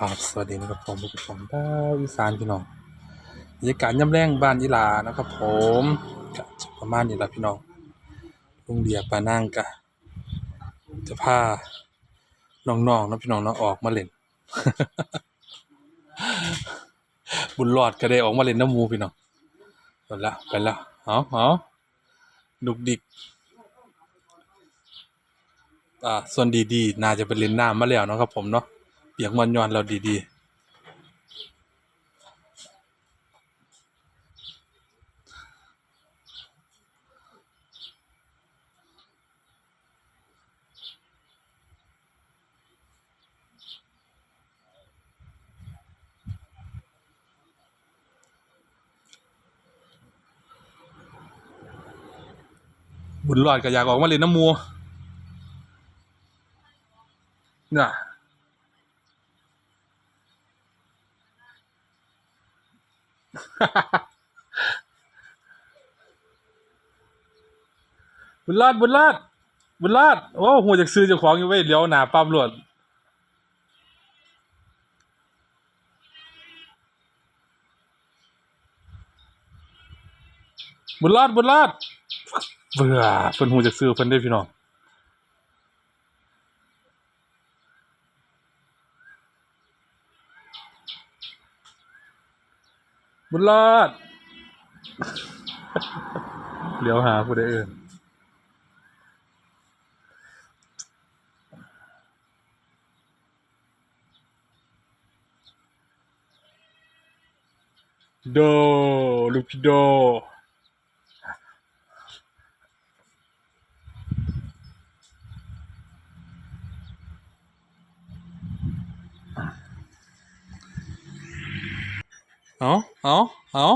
ครับสวัสดีนะครับผมบุกผมดาวอีสานพี่น้องบรรยากาศย่ำแรงบ้านอีลานะครับผมก็จะประมาณนี้ละพี่น้องลุงเดียปานั่งกะจะพาน้องๆเนะพี่น้องเนาะออกมาเล่น บุญรอดก็ได้ออกมาเล่นน้ำมูพี่น้องไปละไปละเอาเอาดุกดิกอ่าส่วนดีๆน่าจะไปเล่นน้ำมาแล้วเนาะครับผมเนาะ เปียกมันย้อนเราดี ๆ บุญรอดก็อยากออกมาเล่นน้ำมูน่ะ บุญรอดบุญรอดบุญรอดโอ้หัวจากซื้อเจ้าของอยู่ไว้ยเลี้ยวหนาปั๊มรวดบุญรอดบุญรอดเบื่อเพิ่นหูจากซื้อเพิ่นได้พี่น้อง บุญรอดเลี้ยวหาผู้ใดเอื่นโดลูกพี่โด เอาเอาเอา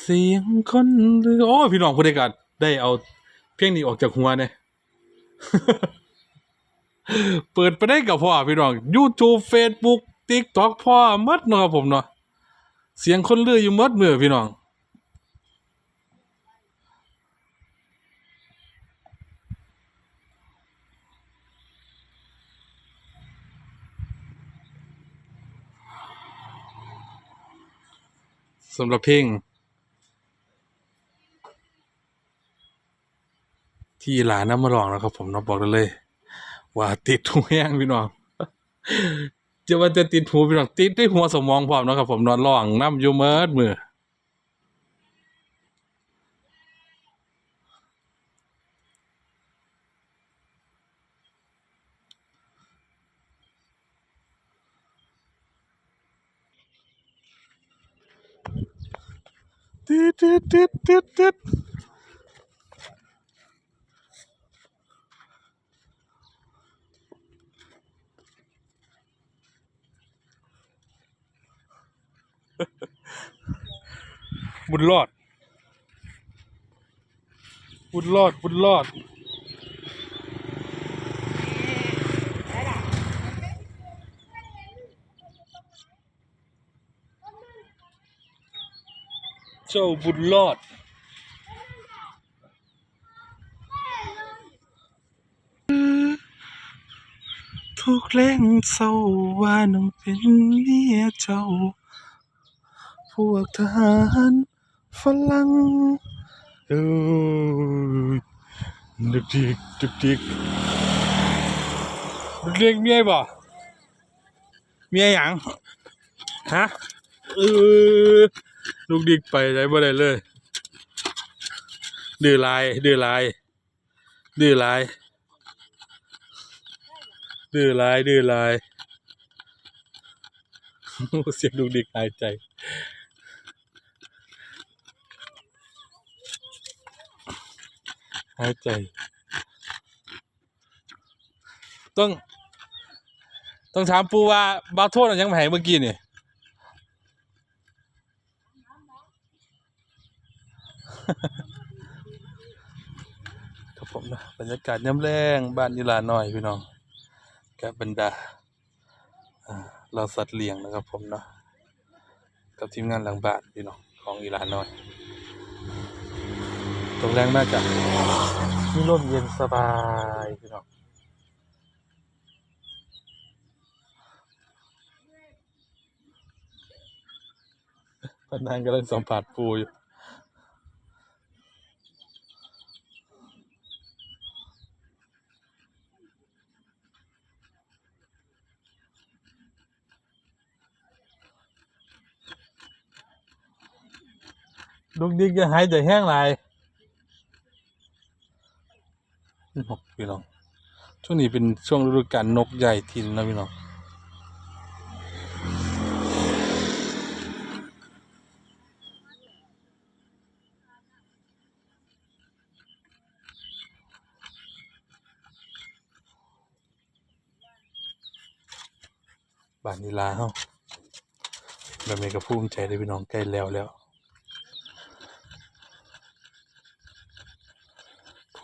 เสียงคนเรือโอ้พี่น้องผู้ใดกันได้เอาเพียงนี้ออกจากหัวเนี่ยเปิดไปได้กับพ่อพี่น้อง YouTube Facebook TikTok พ่อมัดเนาะครับผมเนาะเสียงคนเลืออยู่มัดมือพี่น้อง สำหรับเพลงที่หลานนำมาร้องนะครับ ผมเนาะบอกเลย ว่าติดหูแห้งพี่น้องจะว่าจะติดหูพี่น้องติดด้วยหัวสมองพร้อมนะครับ ผมนอนร้องน้ำอยู่เมิดมือ ติดติดติดติดติดบุญรอด บุญรอด บุญรอด เจ้าบุญรอดทุกแรงเศร้าว่าน้องเป็นเมียเจ้า พวกทหารฝรั่งเอ้ยดึกดิกดึกดิกดึกดิกเมียบ่เมียหยังฮะเออ ลูกดิกไปได้บ่ได้เลย ดื้อลาย ดื้อลาย ดื้อลาย ดื้อลาย ดื้อลายเสียงลูกดิกหายใจหายใจ ต้อง ต้องถามปูว่าบาโทษยังไม่ให้เมื่อกี้นี่ ครับผมนะบรรยากาศย้ำแรงบ้านยีลาหน่อยพี่น้องกับบรรดาเราสัตว์เลี้ยงนะครับผมเนาะกับทีมงานหลังบ้านพี่น้องของอีลาหน่อย ตรงแรงมากจ้ะที่ร่มเย็นสบายพี่น้องพนันกำลังสัมผัสปูอยู่ ลูกดิกจะหายใจแห้งหลายนกพี่น้อง ช่วงนี้เป็นช่วงฤดูกาลนกใหญ่ทินนะพี่น้องบานนีลาเฮาแบบนี้ก็ภูมิใจเลยพี่น้องใกล้แล้วแล้ว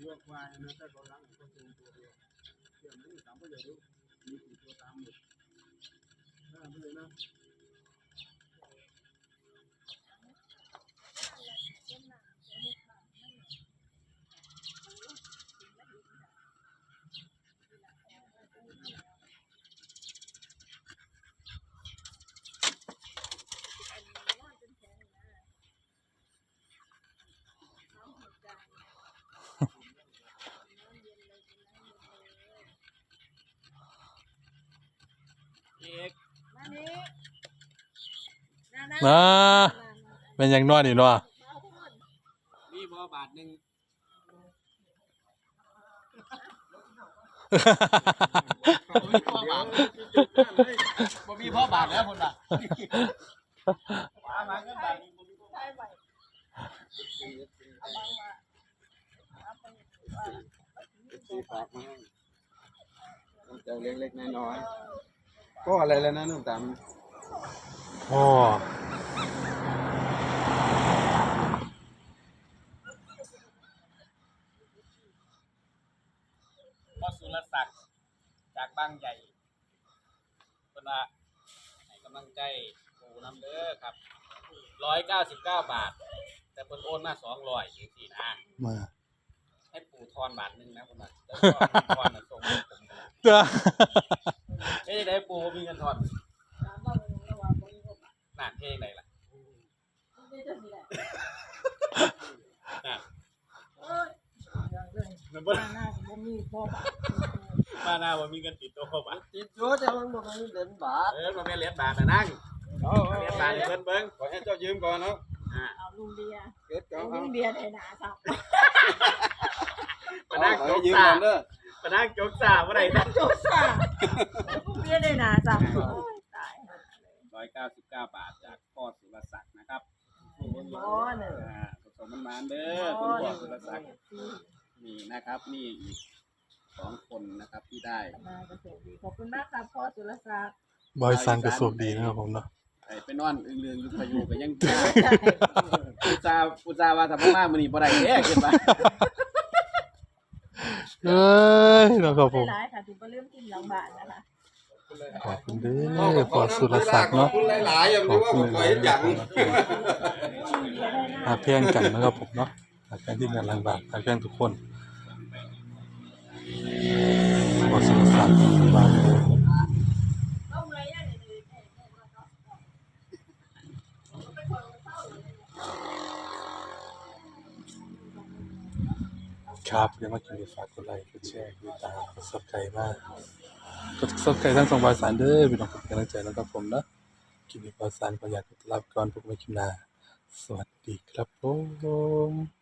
ครับผมปานนั่งวันยังกระปูเอก นะนะมาเป็นยังน้อยนี่เนาะมีบ่บาทหนึ่งบ่มีพ่อบาทแล้วคนละมาเงินบาทหนึ่งบ่มีพ่อบาทใช่ไหมเอาบังมาเอาไปว่าสีฝากมาน้ำใจเล็กๆน้อยๆก็อะไรแล้วนะน้องตามพ่อพ่อสุรศักดิ์จาก บางใหญ่คนละให้กำลังใจปู่น้ำเด้อครับร้อยเก้าสิบเก้าบาท แต่เพิ่นโอนมาสองร้อยอย่างสี่นะมาให้ปู่ทอนบาทหนึ่งนะคนละแล้วก็ทอนมาส่งให้ผมนะเด้อเฮ้ยได้ปู่บ่มีเงินทอนถามว่ามึงระวังมึงก็มาน่าเพลงไหนล่ะไม่ได้สิแหละน่าเอ้ยอย่างเลยมันบ่มาหน้าผมมีพ่อบ้าน มาหน้าว่ามีเงินติดตัวบาทติดโจ้จะมันบอกให้เดินบาทเออมาเป็นเหรียญบาทนะนั่งเอาเหรียญบาทให้เพิ่นเบิ่งขอให้เจ้ายืมก่อนเนาะอ่าเอาลุงเบียร์เกิดก่อนลุเอางเบียร์ในหนาสับมานั่งขอจให้กยืมสาก่อนเด้อมานั่งจกสาบ่ได้นะโจซ่าลุงเบียร์ในหนาสับโอ้ยตายร้อยเก้าสิบเก้าบาทจากพ่อสุรศักดิ์นะครับบ่หนึ่งอ่าผสมมันมานเด้อคุณพ่อสุรศักดิ์นี่นะครับนี่อีก สองคนนะครับที่ได้มาเกษตรดีขอบคุณมากครับพ่อสุรศักดิ์บอยซันก็โชคดีนะครับผมเนาะไอ้ไปนอนอึ้งเรืองอยู่พายุก็ยังจ้าอุตส่าห์อุตส่าห์ว่าถ้าบ่มามื้อนี้บ่ได้เด้คิดว่าเอ้ยนะครับผมหลายๆค่ะถึงก็เริ่มกินหลังบ้านนะคะ ขอบคุณเด้อพอสุรศักดิ์เนาะขอบคุณหลายๆอย่างที่ว่าผมขอให้จังหาเพียงกันนะครับผมเนาะหาเพียงที่งานหลังบาทหาเพียงทุกคน พอสุรศักดิ์บาทครับเดี๋ยวมากินฝากกดไลค์กดแชร์กดตามกดซับสไครต์มากกดซับสไครต์ทั้งสองบายสารเด้อพี่น้องเป็นกำลังใจนะครับผมนะกินบายสารขออยากรับก่อนพวกไม่กินนาสวัสดีครับผม